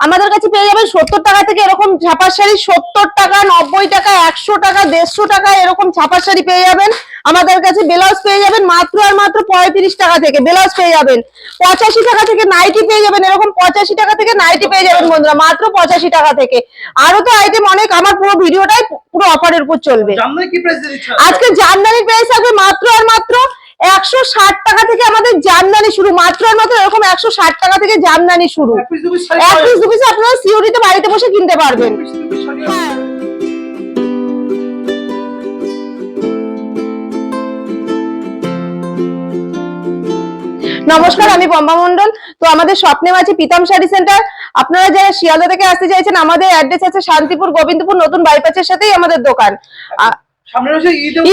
আমাদের কাছে পেয়ে যাবেন সত্তর টাকা থেকে এরকম ছাপার শাড়ি সত্তর টাকা নব্বই টাকা একশো টাকা দেড়শো টাকা এরকম ছাপার শাড়ি পেয়ে যাবেন। আমাদের কাছে ব্লাউজ পেয়ে যাবেন মাত্র আর মাত্র পঁয়ত্রিশ টাকা থেকে ব্লাউজ পেয়ে যাবেন। পঁচাশি টাকা থেকে নাইটি পেয়ে যাবেন এরকম পঁচাশি টাকা থেকে নাইটি পেয়ে যাবেন বন্ধুরা মাত্র পঁচাশি টাকা থেকে। আরও তো আইটেম অনেক আমার পুরো ভিডিওটাই পুরো অফারের উপর চলবে। আজকে জামদানি প্রাইস থাকবে মাত্র আর মাত্র একশো ষাট টাকা থেকে আমাদের জামদানি শুরু। মাত্র মাত্র এরকম একশো ষাট টাকা থেকে জামদানি শুরু। এক পিস দু পিস আপনারা সিওরিতে বাড়িতে বসে কিনতে পারবেন। হ্যাঁ। নমস্কার আমি পম্পা মন্ডল তো আমাদের স্বপ্নে আছে পিতাম শাড়ি সেন্টার। আপনারা যারা শিয়ালদা থেকে আসতে চাইছেন আমাদের অ্যাড্রেস আছে শান্তিপুর গোবিন্দপুর নতুন বাইপাসের সাথেই আমাদের দোকান। আ- সামনে রয়েছে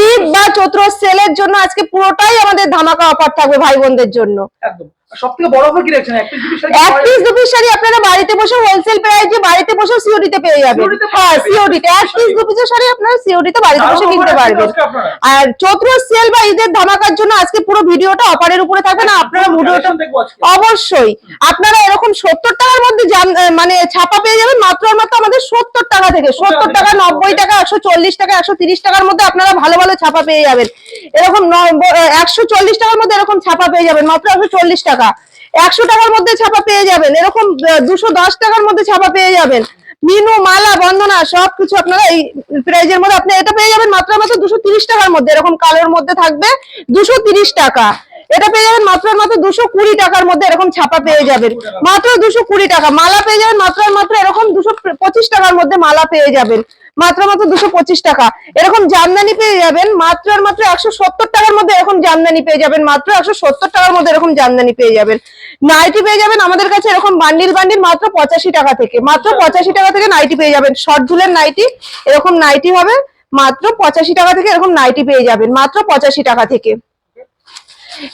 ঈদ বা চৈত্র সেলের জন্য আজকে পুরোটাই আমাদের ধামাকা অফার থাকবে ভাই বোনদের জন্য। একদম। সব বড় অফার কি রাখছেন এক পিস দু পিস শাড়ি এক পাওয়া পিস যাবে? দু পিস শাড়ি আপনারা বাড়িতে বসে হোলসেল প্রাইসে বাড়িতে বসে সিওডিতে পেয়ে যাবেন। তে হ্যাঁ সিওডিতে এক পিস দু পিসের শাড়ি আপনারা সিওডিতে বাড়িতে বসে offer কিনতে পারবেন। আর চৈত্র সেল বা ঈদের ধামাকার জন্য আজকে পুরো ভিডিওটা অফারের উপরে থাকবে না আপনারা ভিডিওটা অবশ্যই। আপনারা এরকম সত্তর টাকার মধ্যে মানে ছাপা পেয়ে যাবেন মাত্র মাত্র আমাদের সত্তর থেকে। সত্তর টাকা নব্বই টাকা একশো চল্লিশ টাকা একশো তিরিশ টাকার মধ্যে আপনারা ভালো ভালো ছাপা পেয়ে যাবেন। এরকম একশো চল্লিশ টাকার মধ্যে এরকম ছাপা পেয়ে যাবেন মাত্র একশো চল্লিশ টাকা। একশো টাকার মধ্যে ছাপা পেয়ে যাবেন এরকম দুশো দশ টাকার মধ্যে ছাপা পেয়ে যাবেন। মিনু মালা বন্দনা সবকিছু আপনারা এই প্রাইজের মধ্যে আপনি এটা পেয়ে যাবেন মাত্র মাত্র দুশো তিরিশ টাকার মধ্যে এরকম কালোর মধ্যে থাকবে দুশো তিরিশ টাকা। এটা পেয়ে যাবেন মাত্র মাত্র দুশো কুড়ি টাকার মধ্যে এরকম ছাপা পেয়ে যাবেন। মাত্র দুশো কুড়ি টাকা। মালা পেয়ে যাবেন মাত্র মাত্র এরকম দুশো পঁচিশ টাকার মধ্যে মালা পেয়ে যাবেন। মাত্র মাত্র দুশো পঁচিশ টাকা। এরকম জামদানি পেয়ে যাবেন মাত্র আর মাত্র একশো সত্তর টাকার মধ্যে এরকম জামদানি পেয়ে যাবেন। মাত্র একশো সত্তর টাকার মধ্যে এরকম জামদানি পেয়ে যাবেন। নাইটি পেয়ে যাবেন আমাদের কাছে এরকম বান্ডিল বান্ডিল মাত্র পঁচাশি টাকা থেকে। মাত্র পঁচাশি টাকা থেকে নাইটি পেয়ে যাবেন। শর্ট ঝুলের নাইটি এরকম নাইটি হবে মাত্র পঁচাশি টাকা থেকে এরকম নাইটি পেয়ে যাবেন। মাত্র পঁচাশি টাকা থেকে।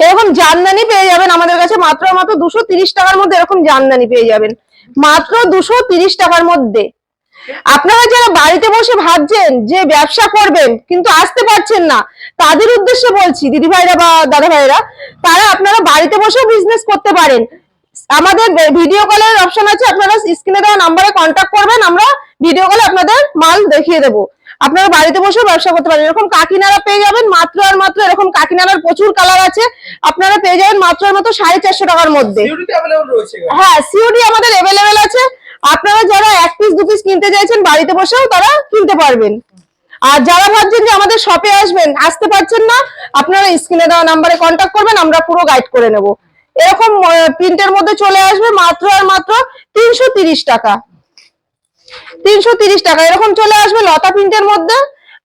এরকম জামদানি পেয়ে যাবেন আমাদের কাছে মাত্র মাত্র দুশো তিরিশ টাকার মধ্যে এরকম জামদানি পেয়ে যাবেন। মাত্র দুশো তিরিশ টাকার মধ্যে। আপনারা যারা বাড়িতে বসে ভাবছেন যে ব্যবসা করবেন, কিন্তু আসতে পারছেন না, তাদের উদ্দেশ্যে বলছি দিদি ভাইরা বা দাদা ভাইরা তারা আপনারা বাড়িতে বসেও বিজনেস করতে পারেন। আমাদের ভিডিও কলের অপশন আছে, আপনারা স্ক্রিনে দেওয়া নাম্বারে কন্ট্যাক্ট করবেন, আমরা ভিডিও কলে আপনাদের মাল দেখিয়ে দেবো। আপনারা বাড়িতে বসেও ব্যবসা করতে পারেন। এরকম কাকিনারা পেয়ে যাবেন মাত্র আর মাত্র এরকম কাকিনারার প্রচুর কালার আছে। আপনারা পেয়ে যাবেন মাত্র আর মাত্র সাড়ে চারশো টাকার মধ্যে। হ্যাঁ সিওডি আমাদের এভেলেবেল আছে। আপনারা যারা এক পিস দু পিস কিনতে চাইছেন বাড়িতে বসেও তারা কিনতে পারবেন। আর যারা ভাবছেন যে আমাদের শপে আসবেন আসতে পারছেন না আপনারা স্ক্রিনে দেওয়া নাম্বারে কন্ট্যাক্ট করবেন আমরা পুরো গাইড করে নেব। এরকম প্রিন্টের মধ্যে চলে আসবে মাত্র আর মাত্র তিনশো টাকা। তিনশো তিরিশ টাকা। এরকম চলে আসবে লতা প্রিন্টের মধ্যে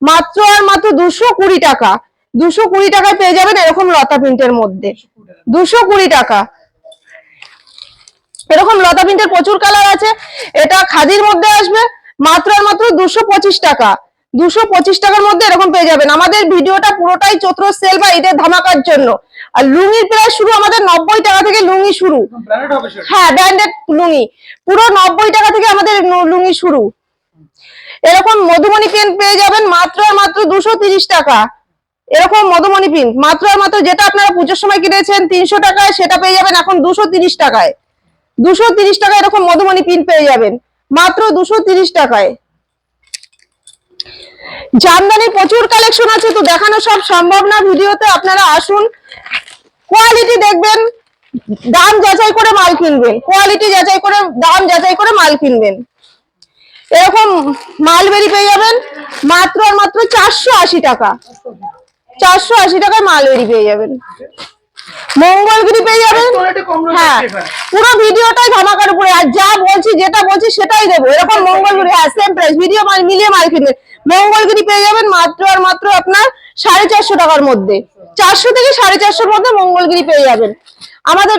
মাত্র আর মাত্র দুশো কুড়ি টাকা। দুশো কুড়ি টাকায় পেয়ে যাবেন এরকম লতা প্রিন্টের মধ্যে। দুশো কুড়ি টাকা। এরকম লতা প্রিন্টের প্রচুর কালার আছে। এটা খাদির মধ্যে আসবে মাত্র আর মাত্র দুশো পঁচিশ টাকা। দুশো পঁচিশ টাকার মধ্যে এরকম পেয়ে যাবেন। আমাদের ভিডিওটা পুরোটাই চৈত্র সেল বা ঈদের ধামাকার জন্য। আর লুঙ্গির প্রায় শুরু আমাদের নব্বই টাকা থেকে লুঙ্গি শুরু। হ্যাঁ ব্র্যান্ডেড লুঙ্গি। পুরো নব্বই টাকা থেকে আমাদের লুঙ্গি শুরু। এরকম মধুমণি পেন পেয়ে যাবেন মাত্র আর মাত্র দুশো তিরিশ টাকা। এরকম মধুমণি পিন মাত্র আর মাত্র যেটা আপনারা পুজোর সময় কিনেছেন তিনশো টাকায় সেটা পেয়ে যাবেন এখন দুশো তিরিশ টাকায়। দুশো তিরিশ টাকায় এরকম মধুমণি পিন পেয়ে যাবেন। মাত্র দুশো তিরিশ টাকায়। জামদানির প্রচুর কালেকশন আছে তো দেখানো সব সম্ভব না। ভিডিওতে আপনারা আসুন। কোয়ালিটি দেখবেন দাম যাচাই করে মাল কিনবেন। কোয়ালিটি যাচাই করে দাম যাচাই করে মাল কিনবেন। এরকম মালবেরি পেয়ে যাবেন মাত্র আর মাত্র চারশো আশি টাকা। চারশো আশি টাকায় মালবেরি পেয়ে যাবেন। মঙ্গলগিরি পেয়ে যাবেন। হ্যাঁ পুরো ভিডিওটাই ধামাকার উপরে আর যা বলছি যেটা বলছি সেটাই দেবো। এরকম মঙ্গলগিরি হ্যাঁ সেম প্রাইস ভিডিও মাল মিলিয়ে মাল কিনবেন। মঙ্গলগিরি পেয়ে যাবেন মাত্র আর মাত্র আপনার সাড়ে চারশো টাকার মধ্যে। চারশো থেকে সাড়ে চারশোর মধ্যে মঙ্গলগিরি পেয়ে যাবেন। আমাদের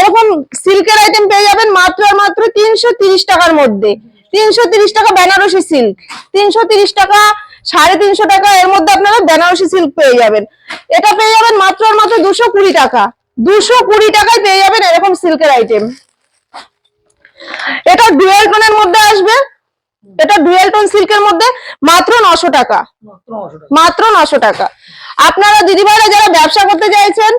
এরকম সিল্কের আইটেম পেয়ে যাবেন মাত্র আর মাত্র তিনশো টাকার মধ্যে। তিনশো টাকা বেনারসি সিল্ক। তিনশো টাকা, সাড়ে তিনশো টাকা এর মধ্যে আপনারা বেনারসি সিল্ক পেয়ে যাবেন। এটা পেয়ে যাবেন মাত্র আর মাত্র দুশো কুড়ি টাকা। দুশো কুড়ি টাকায় পেয়ে যাবেন এরকম সিল্কের আইটেম এটা ডুয়েল টোনের মধ্যে আসবে। এটা ডুয়েল টোন সিল্কের মধ্যে মাত্র নশো টাকা। মাত্র 900 টাকা। মাত্র নশো টাকা। আপনারা দিদিভাইরা যারা ব্যবসা করতে চাইছেন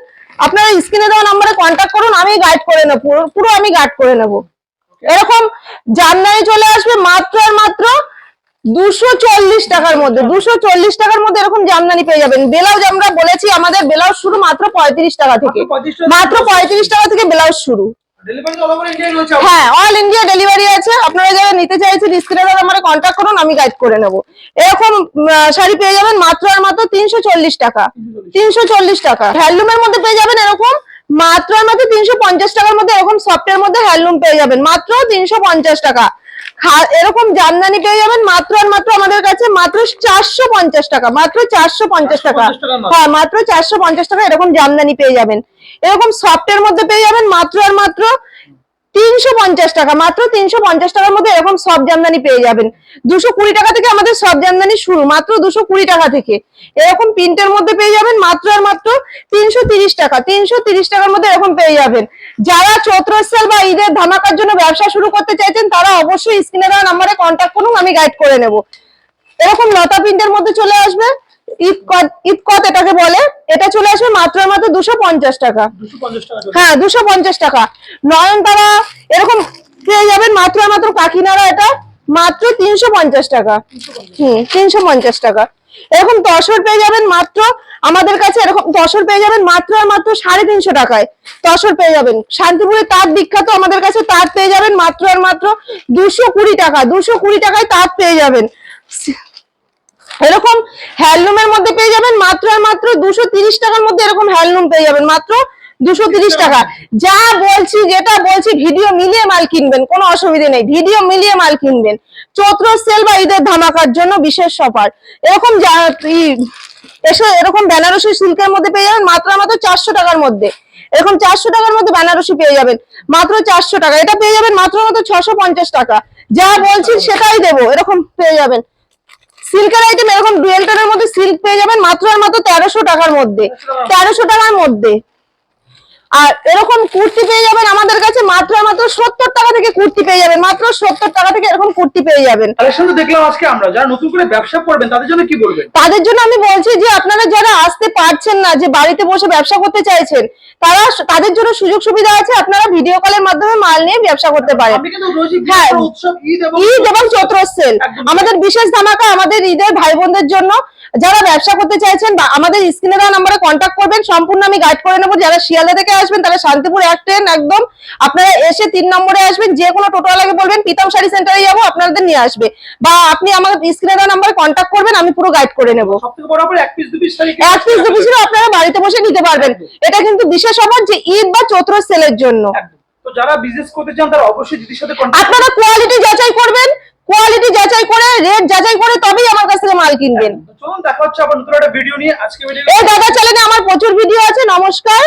আপনারা স্ক্রিনে দেওয়া নম্বরে কন্ট্যাক্ট করুন আমি গাইড করে নেব পুরো আমি গাইড করে নেব। এরকম জামদানি চলে আসবে মাত্র আর মাত্র দুশো চল্লিশ টাকার মধ্যে দুশো চল্লিশ টাকার মধ্যে এরকম জামদানি পেয়ে যাবেন। ব্লাউজ আমরা বলেছি আমাদের ব্লাউজ শুরু মাত্র পঁয়ত্রিশ টাকা থেকে। মাত্র 35 টাকা মাত্র পঁয়ত্রিশ টাকা থেকে ব্লাউজ শুরু। হ্যাঁ ইন্ডিয়া ডেলিভারি আছে। আপনারা নিতে চাইছেন করুন, আমি গাইড করে নেব। এরকম শাড়ি পেয়ে যাবেন মাত্র আর তিনশো টাকা। তিনশো চল্লিশ টাকা। হ্যান্ডলুমের মধ্যে পেয়ে যাবেন এরকম টাকার মধ্যে সফটের মধ্যে হ্যান্ডলুম পেয়ে যাবেন। মাত্র তিনশো পঞ্চাশ টাকা। এরকম জামদানি পেয়ে যাবেন মাত্র আর মাত্র আমাদের কাছে মাত্র চারশো পঞ্চাশ টাকা মাত্র চারশো পঞ্চাশ টাকা 450 টাকা মাত্র। হ্যাঁ মাত্র চারশো পঞ্চাশ টাকা এরকম জামদানি পেয়ে যাবেন এরকম সফটের মধ্যে পেয়ে যাবেন মাত্র আর মাত্র তিনশো পঞ্চাশ টাকা, মাত্র তিনশো পঞ্চাশ টাকার মধ্যে এরকম সব জামদানি পেয়ে যাবেন। দুশো কুড়ি টাকা থেকে আমাদের সব জামদানি শুরু, মাত্র দুশো কুড়ি টাকা থেকে। এরকম প্রিন্টের মধ্যে পেয়ে যাবেন মাত্র আর মাত্র তিনশো তিরিশ টাকা, তিনশো তিরিশ টাকার মধ্যে এরকম পেয়ে যাবেন। যারা চৈত্র বা ঈদের ধামাকার জন্য ব্যবসা শুরু করতে চাইছেন, তারা অবশ্যই স্ক্রিনে দেওয়া নাম্বারে কন্ট্যাক্ট করুন, আমি গাইড করে নেব। এরকম লতা প্রিন্টের মধ্যে চলে আসবে। ঈদ কত এটাকে বলে এটা চলে আসবে মাত্র মাত্র দুশো পঞ্চাশ টাকা। হ্যাঁ দুশো পঞ্চাশ টাকা। নয়নতারা এরকম পেয়ে যাবেন মাত্র মাত্র কাকিনারা এটা মাত্র তিনশো পঞ্চাশ টাকা। হুম তিনশো পঞ্চাশ টাকা। এরকম তসর পেয়ে যাবেন মাত্র আমাদের কাছে এরকম তসর পেয়ে যাবেন মাত্র আর মাত্র সাড়ে তিনশো টাকায়। তসর পেয়ে যাবেন। শান্তিপুরে তাঁত বিখ্যাত আমাদের কাছে তাঁত পেয়ে যাবেন মাত্র আর মাত্র দুশো কুড়ি টাকা দুশো কুড়ি টাকায় তাঁত পেয়ে যাবেন। এরকম হ্যান্ডলুমের মধ্যে পেয়ে যাবেন মাত্র আর মাত্র দুশো তিরিশ টাকার মধ্যে এরকম হ্যান্ডলুম পেয়ে যাবেন মাত্র দুশো তিরিশ টাকা। যা বলছি যেটা বলছি ভিডিও মিলিয়ে মাল কিনবেন কোনো অসুবিধা নেই। ভিডিও মিলিয়ে মাল কিনবেন। চৈত্র সেল বা ঈদের ধামাকার জন্য বিশেষ সফার। এরকম এসো এরকম বেনারসি সিল্কের মধ্যে পেয়ে যাবেন মাত্র মাত্র চারশো টাকার মধ্যে। এরকম চারশো টাকার মধ্যে বেনারসি পেয়ে যাবেন মাত্র চারশো টাকা। এটা পেয়ে যাবেন মাত্র মাত্র ছশো পঞ্চাশ টাকা। যা বলছি সেটাই দেবো। এরকম পেয়ে যাবেন। সিল্কের আইটেম এরকম ডুয়েল টোনের মধ্যে সিল্ক পেয়ে যাবেন মাত্র আর মাত্র তেরোশো টাকার মধ্যে। তেরোশো টাকার মধ্যে। আর এরকম কুর্তি পেয়ে যাবেন আমাদের কাছে মাত্র মাত্র সত্তর টাকা থেকে কুর্তি পেয়ে যাবেন মাত্র সত্তর টাকা থেকে এরকম কুর্তি পেয়ে যাবেন। কালেকশন তো দেখলাম আজকে আমরা যারা নতুন করে ব্যবসা করবেন তাদের জন্য কি বলবেন? তাদের জন্য আমি বলছি যে আপনারা যারা আসতে পারছেন না যে বাড়িতে বসে ব্যবসা করতে চাইছেন তারা তাদের জন্য সুযোগ সুবিধা আছে আপনারা ভিডিও কলের মাধ্যমে মাল নিয়ে ব্যবসা করতে পারেন। হ্যাঁ। ঈদ এবং চৈত্র সেল আমাদের বিশেষ ধামাকা আমাদের ঈদের ভাই বোনদের জন্য যারা ব্যবসা করতে চাইছেন বা আমাদের স্ক্রিনে দেওয়া নাম্বারে কন্ট্যাক্ট করবেন সম্পূর্ণ আমি গাইড করে নেব যারা শিয়ালদা থেকে আসবেন তারা শান্তিপুর এক ট্রেন একদম আপনারা এসে তিন নম্বরে আসবেন যে কোনো টোটোওয়ালাকে বলবেন প্রীতম শাড়ি সেন্টারে যাব আপনাদের নিয়ে আসবে। বা আপনি আমার স্ক্রিনে দেওয়া নাম্বারে কন্ট্যাক্ট করবেন আমি পুরো গাইড করে নেব। এক পিস দু পিস আপনারা বাড়িতে বসে নিতে পারবেন। এটা কিন্তু বিশেষ অফার যে ঈদ বা চৈত্র সেলের জন্য। তো যারা বিজনেস করতে চান তারা অবশ্যই দিদির সাথে আপনারা কোয়ালিটি যাচাই করবেন কোয়ালিটি যাচাই করে রেট যাচাই করে তবেই আমার কাছ থেকে মাল কিনবেন। চলুন দেখা হচ্ছে আবার নতুন একটা ভিডিও নিয়ে। আজকে ভিডিও এই দাদা চ্যানেলে আমার প্রচুর ভিডিও আছে নমস্কার।